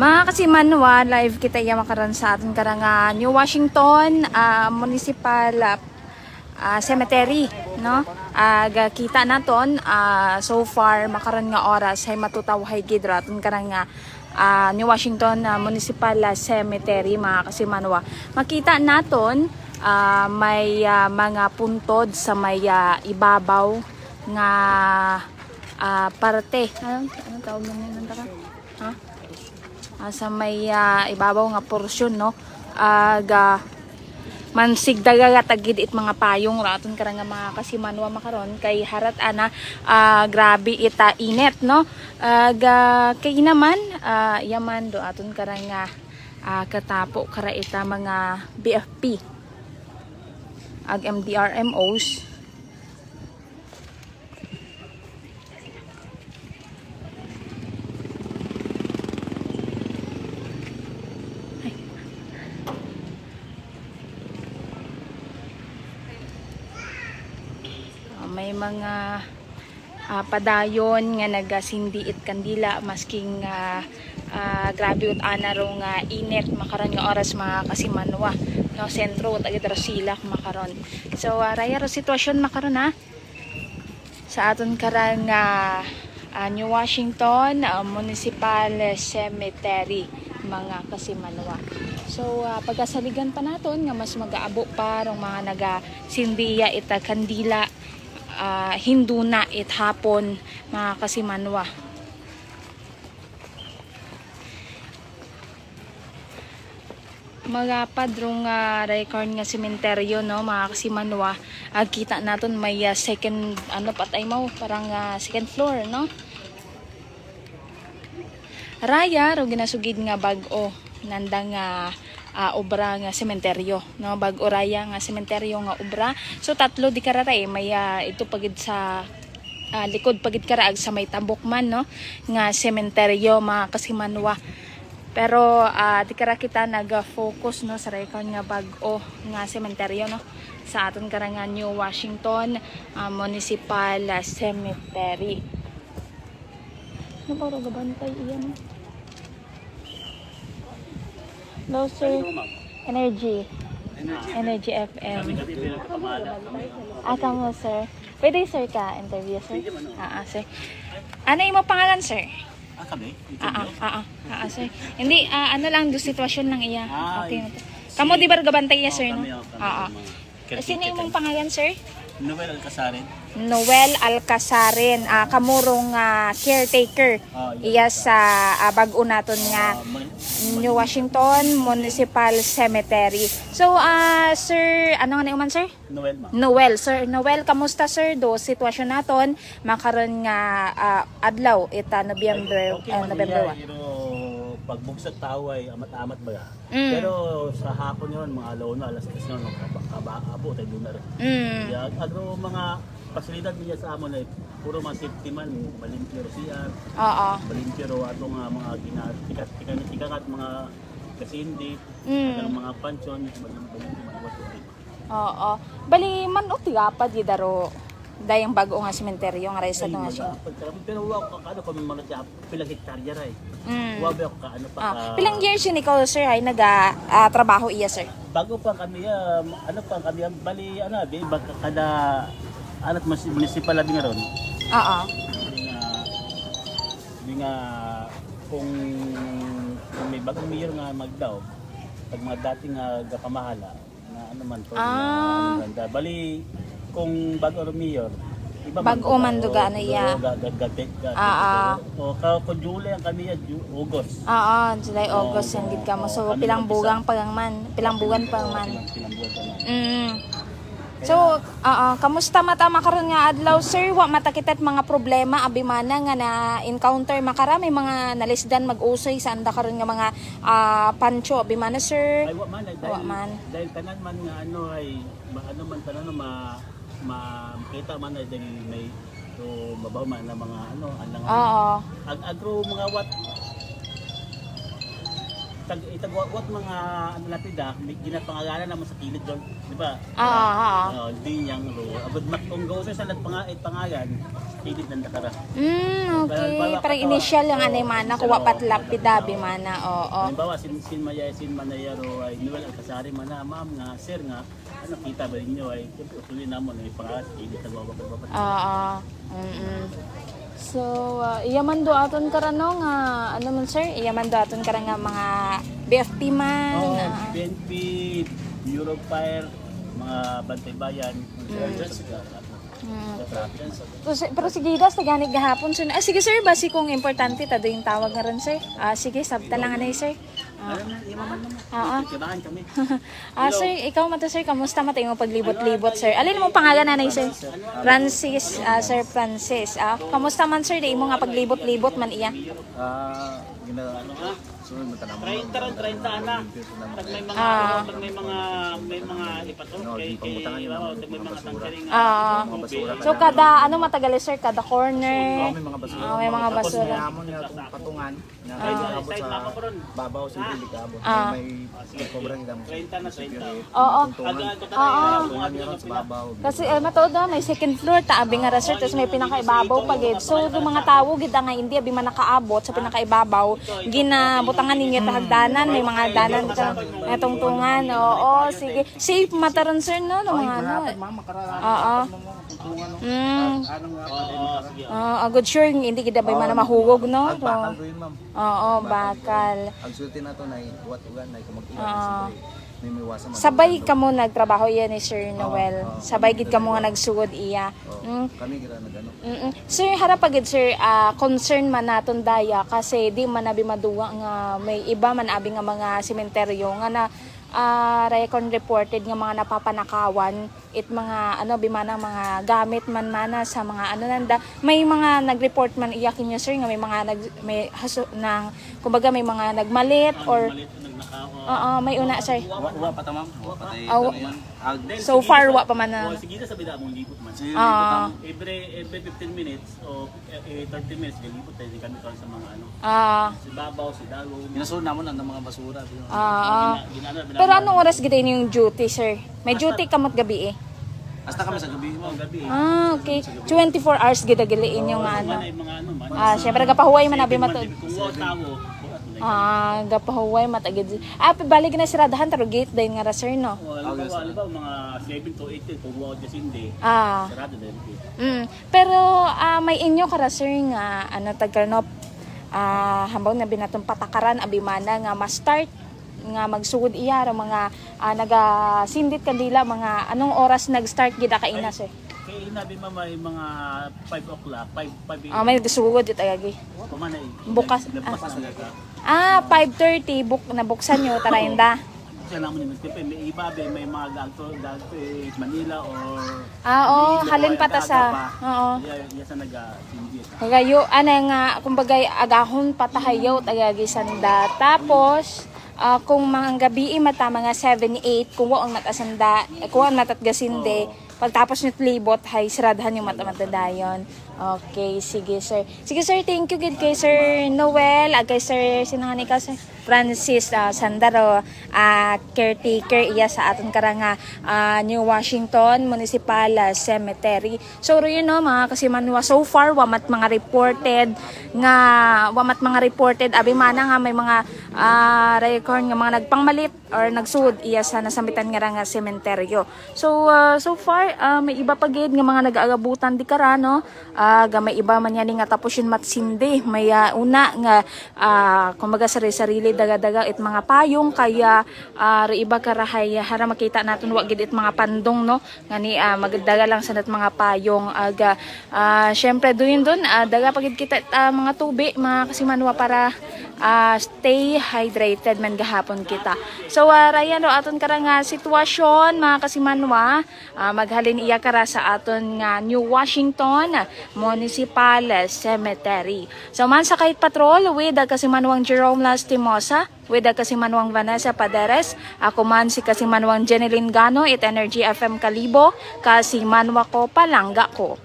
Mga kasimanwa, live kita iya makaran sa ating karanga New Washington ah, Municipal ah, Cemetery, no? Ag kita naton ah, so far makaran nga oras ay matutaw hay gidra aton karanga ah, New Washington ah, Municipal ah, Cemetery mga kasimanwa. Makita naton ah, may ah, mga puntod sa may ah, ibabaw nga ah, parte. Ano, ano tawag yun? Nandara? Ha? Ah, sa may ah, ibabaw nga porsyon no? Aga mansig daga tagid it mga payong. Raton karang nga mga kasimanwa makaron. Kay harat ana ah, grabe ita inet no? Aga kay naman ah, yaman do aton karang nga ah, katapo kara ita mga BFP ag MDRMOs Ah, may mga ah, padayon nga nagasindiit kandila masking ah, ah, grabe ut ana ro nga init makaron nga oras mga kasimanwa. No sentro ut agad ra sila makaron so uh, raya ro sitwasyon makaron ha sa aton karang ah, ah, New Washington ah, Municipal Cemetery mga kasimanwa. So ah, pagkasaligan pa naton nga mas mag-aabo pa rong mga naga sindiya ita kandila ah, hinduna it hapon mga kasimanwa. mga padrong nga record nga sementeryo no mga kasimanwa. Ag kita naton may ah, second ano patay mo? Parang ah, second floor no? Raya ro ginasugid nga bag-o. Nandang nga ah, obra nga sementeryo no? Bag-o raya nga sementeryo nga obra. So tatlo di kararay may ah, ito pagid sa ah, likod pagid karaag sa may tambokman no? Nga sementeryo mga kasimanwa. Pero ah, di kara kita nag-focus no sa record nga bag-o nga sementeryo no? Sa aton karangan New Washington ah, Municipal Cemetery. Ano ba ro gabantay iyan? Hello sir. Energy. Energy FM. Ah, kamo sir. Pwede sir ka interview sir? Ah, ah, sir. Ano yung pangalan sir? Ah, kami? Ah, ah, ah, ah, ah, sir. Hindi, ah, ano lang, do sitwasyon lang iya. Ah, Okay. Kamo di ba gabantay iya, sir, no? Oh, Ah, ah. Sino yung pangalan, sir? Noel Alcasarin. Noel Alcasarin, uh, ah, kamurong uh, caretaker. Uh, iya sa uh, bago naton nga uh, New Washington Municipal Cemetery. So, uh, sir, ano nga man sir? Noel ma. Noel, sir. Noel, kamusta sir do sitwasyon naton makaron nga uh, adlaw ita Nobyembre okay, uh, Nobyembre 1 pagbugsag tao ay amat-amat ba? Mm. Pero sa hapon yun, mga alaw na, alas 3 yun, kabaabo, tayo na rin. Mm. Kaya, ano mga pasilidad niya sa amon ay puro mga safety man, malimpiro siya, Oo. malimpiro ato nga mga ginatikat-tikat mga kasindi, mm. at mga pansyon, malimpiro man Oo. Bali, man o tigapad, yidaro dayang bago nga sementeryo nga resa Ay, nga siya. Pero wala ko ano kung mga siya, pilang hektarya ray. Mm. Wala ba ako ka ano pa Ah, ka- pilang years yun ikaw, sir, ay nag-trabaho iya, sir? Bago pa kami, um, ano pa kami, um, bali, ano, di, baka kada, ano, mas municipal labi nga ron. Oo. Di nga, kung, kung may bagong mayor nga magdaw, pag mga dating nga gakamahala, na ano man to, Ah. na, ano, bali, kung bago mayor, iba Bago man duga na iya. Ah, ah. O, ka, kung July ang kami, Ju- August. Oo, July, August yung gid ka mo. So, kami pilang mag-isa. bugang pang man. Pilang buwan pang man. Pilang buwan pa man. Mm. So, oo, kamusta mata makaroon nga adlaw, sir? Wa matakitat mga problema abimana nga na encounter makarami mga nalisdan mag-usay sa anda karon nga mga ah, pancho abimana, sir. Ay, wa man, ay, Wa dahil, man. dahil tanan man nga ano ay, ma, ano man tanan no, ma, makita man ay dahil may, so, mabaw man na mga ano, anang, Oo. ag, agro mga wat, tag, itagwat wat mga ano natin da, may ginapangalanan naman sa kilid doon, di ba? Oo, oo. Oo, di niyang ro. Abad mak kung gawa sa salat panga, pangalan, Kilit ng dakara. Mm, okay. Parang initial yung anay mana, kuwa patlap, pidabi mana. Oo. Halimbawa, sin, sin Maya, sin Manayaro ay Noel Alcasari man na, ma'am nga, sir nga, ano kita ba ninyo ay, siyempre, utuloy na mo, may pangalat, kilit na bawa bawa Oo. Mm-mm. So, uh, iyaman do aton karan no nga ano man sir, iyaman do aton karan nga mga BFP man. Oh, ah. PNP, Bureau of Fire, mga bantay bayan, Mm. sa traffic. So, pero sige das taganig gahapon sir. Ah, sige sir, basi kung importante tado yung tawag nga ron sir. Ah, sige, sabta lang anay sir. Ah, Ano. Oo. Kibahan kami. ah sir, ikaw mata sir, kamusta mata yung paglibot-libot sir? Alin mo pangalan nanay sir? Francis, ah, sir Francis. Ah, kamusta man sir, di mo nga paglibot-libot man iya? Ah, gina ano ha? Sunod mo tanamo. 30 ron, 30 na. Pag may mga, Ah. pag may mga, may mga ipatok, kay, kay, ibabaw, ng may mga tangkering, Ah. Mga basura. So kada ano matagal sir, kada corner. Oh, may mga basura. Ah, may mga Tapos basura. may amon nga itong patungan na abot side sa babaw sa hindi. Ah. May sobrang dam. 30 na, 30. Oo. Oo. Tungan meron sa babaw. Kasi eh, matuod na, may second floor, taabi nga ra sir, tapos may pinakaibabaw pa gid. So yung mga tawo gid nga hindi abi man nakaabot sa pinakaibabaw, ginabutangan ninyo ta hagdanan, may mga hagdanan ka etong tungan. Oo, sige. Safe mataron sir no, no mga ano. Mama karala. Oo. Mm. Ano Oo. Ah, good sure hindi gid bay man mahugog no. Oo, bakal. Ang sulti na to na iwat ugan na kumag-ulan. Ah. May miwasan. Sabay ka mo nagtrabaho yan ni Sir Noel. Sabay gid ka mo nga nagsugod iya. Mm. Kami gira nagano. Mm-mm. Sir, harap pagid sir, ah, concern man naton daya kasi di man abi maduwa nga may iba man abi nga mga sementeryo nga na ah, record reported nga mga napapanakawan it mga ano bimana mga gamit man mana sa mga ano nanda may mga nag-report man iyakin niyo sir nga may mga nag may haso ng kumbaga may mga nagmalit or. Oo may una sir Wa wa pa tamam. Wa pa tay. Aw. Ag so far wa pa man Oh, na sige na sabi na mong libot man. ah Every every 15 minutes o eh, 30 minutes galibot tayo kami karon sa mga ano. ah Si Babaw, si Dalo. Ginasunod namon ang mga basura. ah Gina- ginano, pero anong oras gid yung duty sir may duty kamot gabi eh Hasta kami sa gabi mo. Oh, gabi. Ah, okay. 24 hours gidagiliin yung ano. Manay mga ano man. Ah, syempre gapahuway man abi matod. Kung tawo, na. Ah, gapahuway matagid. Ah, balik na siradahan taro gate din nga ra sir no. Oh, halimbawa, halimbawa, mga 7 to 8 kung wow just hindi. Ah. Sarado din. Mm. Pero ah, may inyo kara sir nga ano tagkanop ah hambaw na binatong patakaran abi mana nga ma-start nga magsugod iya ra mga ah, naga sindit kandila mga anong oras nag-start gid ka ina sir. Kaya inabi mo may mga 5 o'clock, 5 5 Ah, may nagsugod it agagi. Pamanay. Bukas- Bukas na ka. Ah, 5:30 buk nabuksan nyo tarainda. Kasi alam mo naman, tipe, may iba be, may mga gagto, gagto eh, Manila or Ah, oo, Iloilo, halin pa ta sa. Oo. Yeah, sa naga-hindi. Kagayo, ano nga, kumbaga agahon patahayaw tagagi sanda. Tapos, ah, kung mga gabi eh, mata mga 7-8, kung waong natasanda, eh, kung waong natatgasinde, pagtapos nyo libot, hay, siradahan yung mata-mata dayon. Okay, sige sir. Sige sir, thank you good kay Sir Noel, ag kay Sir, sino nga ni ka, Sir? Francis ah, Sandaro, ah, caretaker iya sa aton karanga ah, New Washington Municipal ah, Cemetery. So yun no mga kasimanwa so far wamat mga reported nga wamat mga reported abi mana nga may mga ah, record nga mga nagpangmalit or nagsud iya sa nasambitan nga nga sementeryo. So ah, so far ah, may iba pa gid nga mga nag-aagabutan di kara no. Ah, ga may iba man yan nga tapos yun matsindi. May ah, una nga ah, kumbaga sarili-sarili daga-daga it mga payong kaya ri iba karahay hara makita natin wa gid it mga pandong no? Ngani ah, magdaga lang sa mga payong aga ah, syempre doon doon ah, daga pagid kita ah, mga tubi mga kasimanwa para ah, stay hydrated man gahapon kita. So uh, rayan ro aton kara nga sitwasyon mga kasimanwa. Ah, maghalin iya kara sa aton nga New Washington Municipal Cemetery. So man sa kahit patrol with uh, kasimanwang Jerome Lastimosa with uh, kasimanwang Vanessa Paderes ako man si kasimanwang Jeneline Gano it Energy FM Kalibo kasimanwa ko palangga ko